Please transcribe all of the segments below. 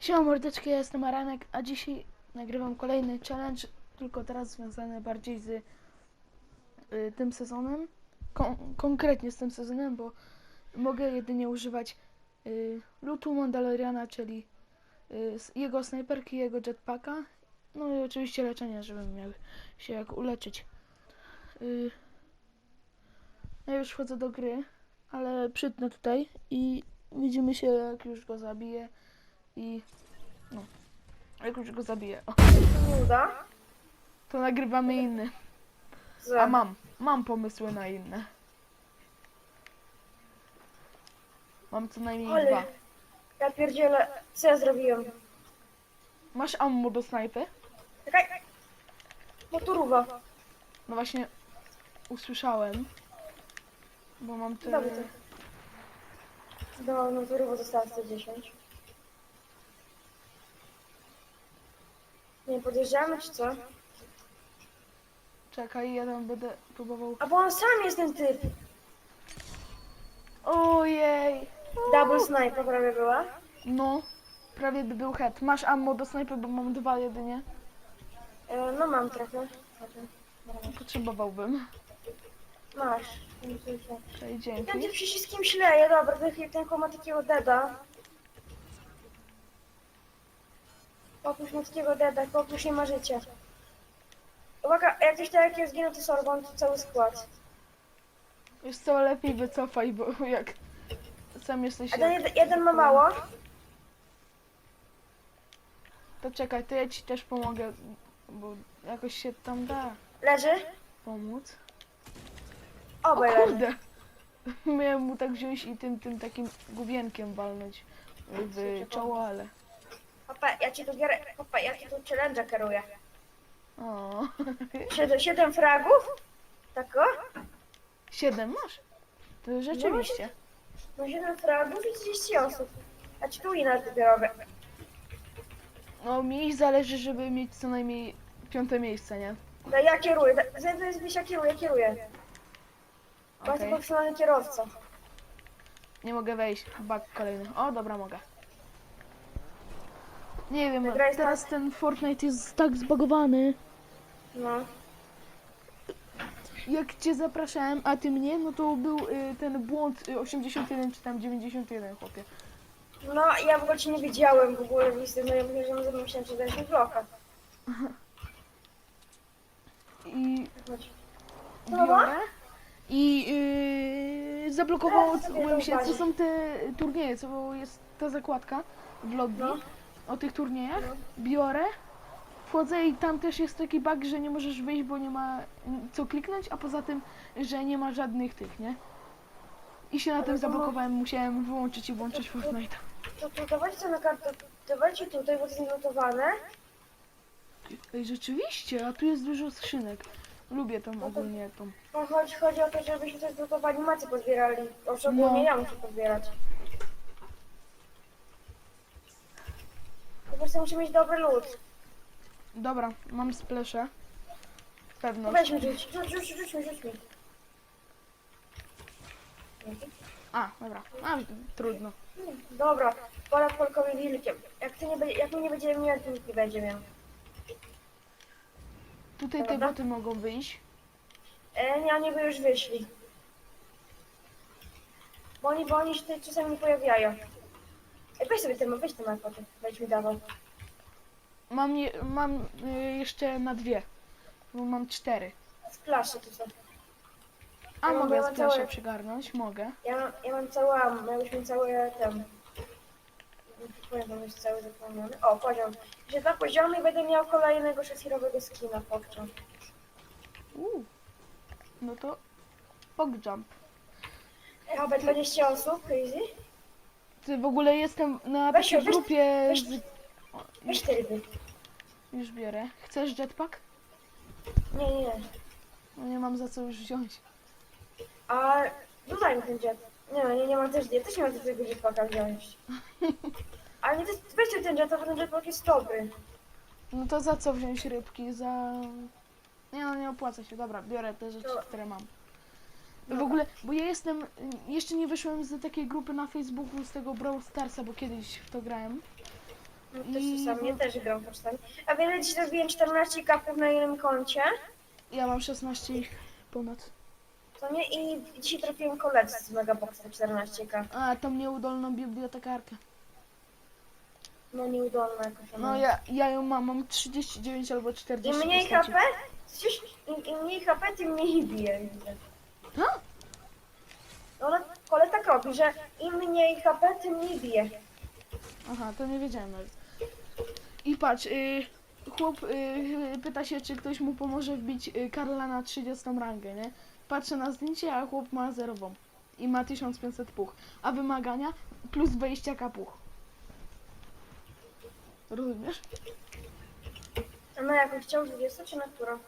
Siema mordeczki, ja jestem Aranek, a dzisiaj nagrywam kolejny challenge, tylko teraz związany bardziej z y, tym sezonem. Kon- konkretnie z tym sezonem, bo mogę jedynie używać y, lutu Mandaloriana, czyli y, jego snajperki, jego jetpacka. No i oczywiście leczenia, żebym miał się jak uleczyć. Y, ja już wchodzę do gry, ale przytnę tutaj i widzimy się jak już go zabiję. I no, jak już go zabiję, o, Nuda. to nagrywamy inny. A mam, mam pomysły na inne. Mam co najmniej dwa. Ale ja pierdzielę, co ja zrobiłem? Masz ammo do snajpy? Czekaj. Motorówa. No właśnie usłyszałem. Bo mam te... Dobry to. Do motorówa została 110. Podjeżdżamy czy co? Czekaj, ja tam będę próbował... A bo on sam jest ten typ. Ojej! Double sniper prawie była. No, prawie by był head. Masz ammo do snajpy, bo mam dwa jedynie. E, no mam trochę. Potrzebowałbym. Masz. Czekaj, Ten dzięki. typ przyciskiem śleje, dobra, ten, ten ma takiego deda. Ma takiego deda, oprócz nie ma życia. Uwaga, jak ktoś tak jak ja zginął, to Sorbon, to cały skład. Już co, lepiej wycofaj, bo jak sam jesteś... A ten jak- jeden, jeden ma mało. To czekaj, to ja ci też pomogę, bo jakoś się tam da Leży. pomóc. O, O bo leży. kurde! Miałem mu tak wziąć i tym, tym takim gubienkiem walnąć w czoło, ale... Papa, ja ci tu gierę, papa, ja ci tu challenge'a kieruję. O, Siedem, siedem fragów? Tak o? siedem masz? To rzeczywiście. No siedem fragów i 30 osób. Ja ci tu inna dopiero robię. No mi zależy, żeby mieć co najmniej piąte miejsce, nie? No ja kieruję, znajduję zbyś ja kieruję, kieruję. Bardzo Okej. profesjonalny kierowca. Nie mogę wejść. Bug kolejny. O, dobra, mogę. Nie wiem, Wygrałeś teraz ten Fortnite jest tak zbagowany. No. Jak cię zapraszałem, a ty mnie, no to był y, ten błąd y, 81 czy tam 91, chłopie. No, ja w ogóle cię nie widziałem w ogóle w listy, no ja myślałem, że myślałem, że dałeś mi bloka. I Chodź. biorę i yy, zablokowało Teraz sobie umiem się, co są te turnieje, co jest ta zakładka w lobby No. O tych turniejach. No. Biorę, wchodzę i tam też jest taki bug, że nie możesz wyjść, bo nie ma mm, co kliknąć, a poza tym, że nie ma żadnych tych, nie? I się na tym zablokowałem, musiałem wyłączyć i włączyć Fortnite. To, to dawajcie na kartę, dawajcie tutaj, bo to jest notowane. Ej, rzeczywiście, a tu jest dużo skrzynek. Lubię tą ogólnie tą. No chodzi, chodzi o to, żebyśmy też tylko w animacji pozbierali. Szczególnie No. ja muszę pozbierać. Prostu muszę mieć dobry lód. Dobra, mam splesze. No Pewność. weź mi rzuć, rzuć, rzuć, rzuć mi, rzuć mi. A, dobra. A, trudno. Dobra, pola polkowi wilkiem. Jak ty nie będzie, jak my nie będziemy mieli, to nikt nie będzie miał. Tutaj te Dobra. boty mogą wyjść. E, nie, oni by już wyszli. Bo oni, bo oni się tutaj czasami nie pojawiają. Ej, weź sobie ten, weź ten narkotyk, weź mi dawał. Mam, je, mam y, jeszcze na dwie. Bo mam cztery. Splasze tu są. A Ja mam- mogę ja mam splesze całe- przygarnąć? Mogę. Ja mam, ja mam am, miałeś mi cały ten... Pamiętam, jest cały zapomniany. O, poziom. Że dwa poziomy i będę miał kolejnego szafirowego skina podczas. Uuu. No to Pogjump. Chyba 20 osób, crazy. Ty w ogóle jestem na Weź, takiej weź- grupie. weź- Z... Weź te ryby. już biorę. Chcesz jetpack? Nie, nie, nie. No nie mam za co już wziąć. A dodaj mi ten jet. Nie, nie, nie mam też nie, też nie mam tego jetpacka wziąć. Ale nie, weźcie ten jet, bo ten jetpack jest dobry. No to za co wziąć rybki? Za. Nie no, nie opłaca się. Dobra, biorę te rzeczy, To- które mam. W ogóle, bo ja jestem. Jeszcze nie wyszłem z takiej grupy na Facebooku z tego Brawl Starsa, bo kiedyś w to grałem. Też I- czasami, ja też gram pocztami. A wiele dziś zrobiłem 14 kapów na jednym koncie, Ja mam 16 ich ponad. to nie? I dzisiaj trafiłem koledzy z Megaboxa 14k. A, tą nieudolną bibliotekarkę. No nieudolna jakoś ona. No ja, ja ją mam, mam 39 albo Im 40 mniej postaci. HP, przecież im, im mniej HP, tym mniej bije. Ha? No ona kole tak robi, że im mniej HP, tym mniej bije. Aha, to nie wiedziałem nawet. I patrz, y, chłop y, pyta się, czy ktoś mu pomoże wbić y, Karla na 30 rangę, nie? Patrzę na zdjęcie, a chłop ma zerową. I ma 1500 puch. A wymagania plus 20 kapuch. Rozumiesz? A na jaką chciał 20 czy na którą?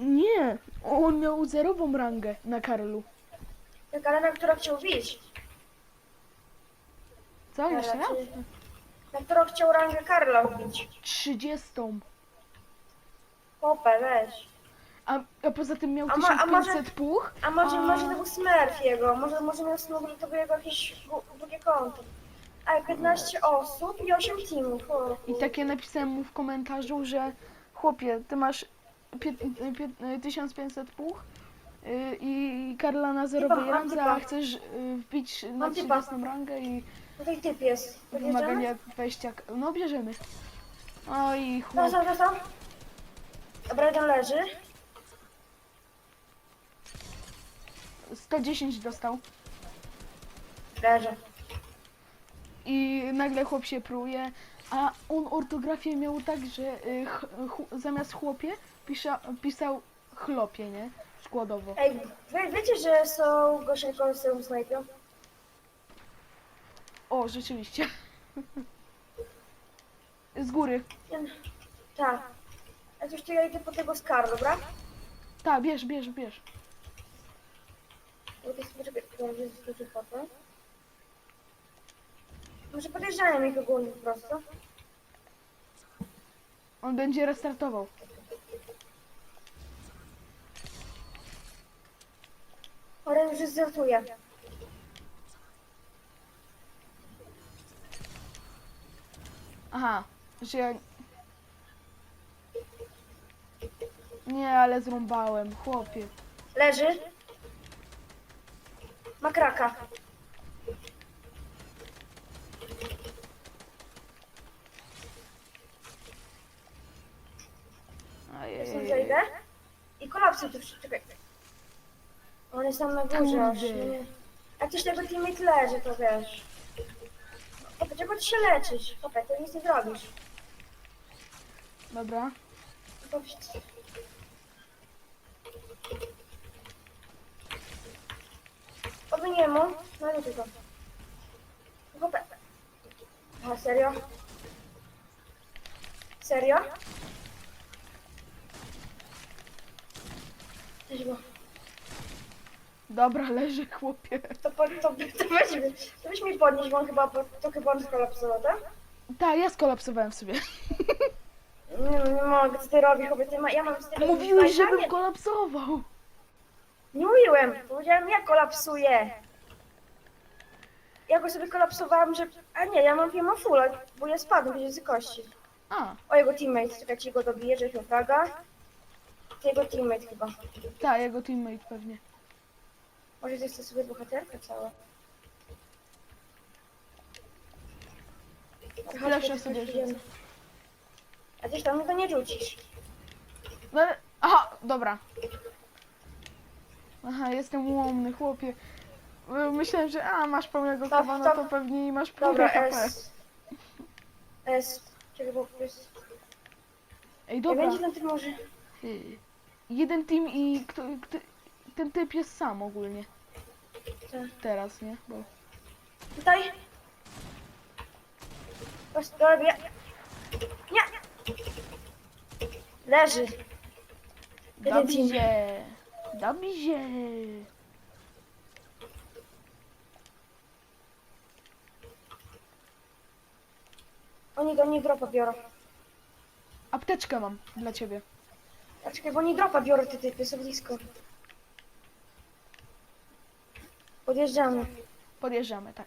Nie, on miał zerową rangę na Karlu. Tak, ale na którą chciał bić. Co, jeszcze raz? Raczej- Na którą chciał rangę Karla wbić. 30. Popę, weź. A, a poza tym miał A ma- a może- 1500 puch. A może, może to był Smurf jego, może, może miał Smurf, to było jego jakieś gu- drugie konto. Ale 15 osób i 8 teamów. O, I takie napisałem mu w komentarzu, że chłopie, ty masz pie, pie, 1500 puch y, i Karla na zerowej mam randze, typa. a chcesz y, wbić na Mam typa. 30 rangę i Tutaj typ jest. Podjeżdżamy? wymaganie 20. k- No bierzemy. Oj, Tam, chłop. tam, tam. Dobra, jeden leży. 110 dostał. Leży. I nagle chłop się pruje, a on ortografię miał tak, że y, ch, ch, zamiast chłopie pisza, pisał chlopie, nie? Składowo. Ej, wy, wiecie, że są gorsze kolosy snajpią? O, rzeczywiście. Z góry. Tak. A coś to ja idę po tego Scar, dobra? Tak, bierz, bierz, bierz. Bo to jest, poczekaj, to jest dużo potem. Może podjeżdżają ich ogólnie po prostu. On będzie restartował. Oren już zertuje. Aha, że ja... Nie, ale zrąbałem, chłopie. Leży. Ma kraka. Ojej. zejdę. I kolapsy tu czekaj. On jest tam na górze aż. Nie? Jak ktoś tego teammate leży, to wiesz. To dlaczego ty się leczysz? Kopę, to nic nie zrobisz. Dobra. To... Oby nie mu. No nie tylko. Kopę. A serio? Serio? Weź go. Dobra, leży, chłopie. To, po, to, to, weź, mi- to weź mi podnieść, bo on chyba, to chyba on skolapsował, tak? Tak, ja skolapsowałem sobie. Nie, nie mogę, co ty robisz, chłopie, ty ma, ja mam tym... Mówiłeś, żebym kolapsował. Nie mówiłem, powiedziałem ja kolapsuję. Ja go sobie kolapsowałam, że... A nie, ja mam firmę full, bo ja spadłem gdzieś z kości. A, O, jego teammate, czekaj, ci go dobiję, żeś miał fraga. To jego teammate chyba. tak, jego teammate pewnie. Może jest sobie bohaterka cała. Flasha sobie rzucę. A gdzieś tam go nie rzucisz. No, ale- aha, dobra. Aha, jestem ułomny, chłopie. Myślałem, że a, masz pełnego Stop, kawa, no stop. to pewnie i masz pełne Dobra, HP. S. S. Bo to jest... Ej, Nie dobra. będzie ten typ może... Y, Jeden team i kto, kto, ten typ jest sam ogólnie. Tak. Teraz, nie? Bo... Tutaj. Robię. Nie. Leży. Dobrze. Dobrze. Oni do niej dropa biorą. Apteczkę mam dla ciebie. A czekaj, bo oni dropa biorą te typy, są blisko. Podjeżdżamy. Podjeżdżamy, tak.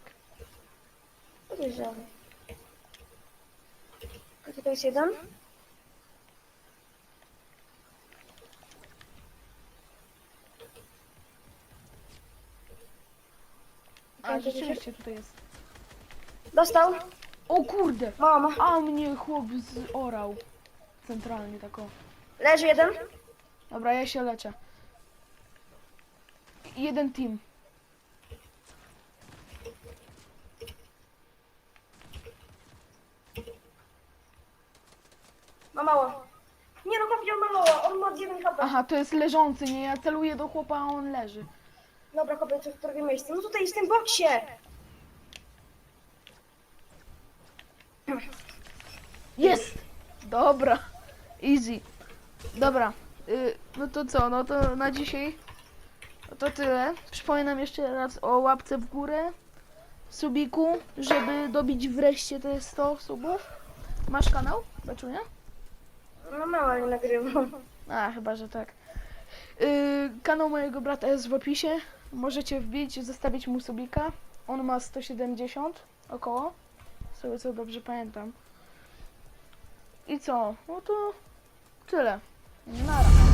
Podjeżdżamy. Tutaj jest jeden. A, rzeczywiście tutaj jest. Dostał. O kurde! Mama. A mnie chłop zorał. Centralnie tako. Leży jeden. Dobra, ja się leczę. Jeden team. Ma mało. Nie no, chłopie, on ma mało. On ma 9 HP. Aha, to jest leżący, nie? Ja celuję do chłopa, a on leży. Dobra, chłopie, to w drugie miejsce. No tutaj jest w tym boksie. Jest! Dobra. Easy. Dobra. Y, no to co? No to na dzisiaj to tyle. Przypominam jeszcze raz o łapce w górę. Subiku, żeby dobić wreszcie te 100 subów. Masz kanał? Beczunia? No mało nie nagrywam. A, chyba, że tak. Y, kanał mojego brata jest w opisie. Możecie wbić, zostawić mu subika. On ma 170 około. Z co dobrze pamiętam. I co? No to tyle. Nara.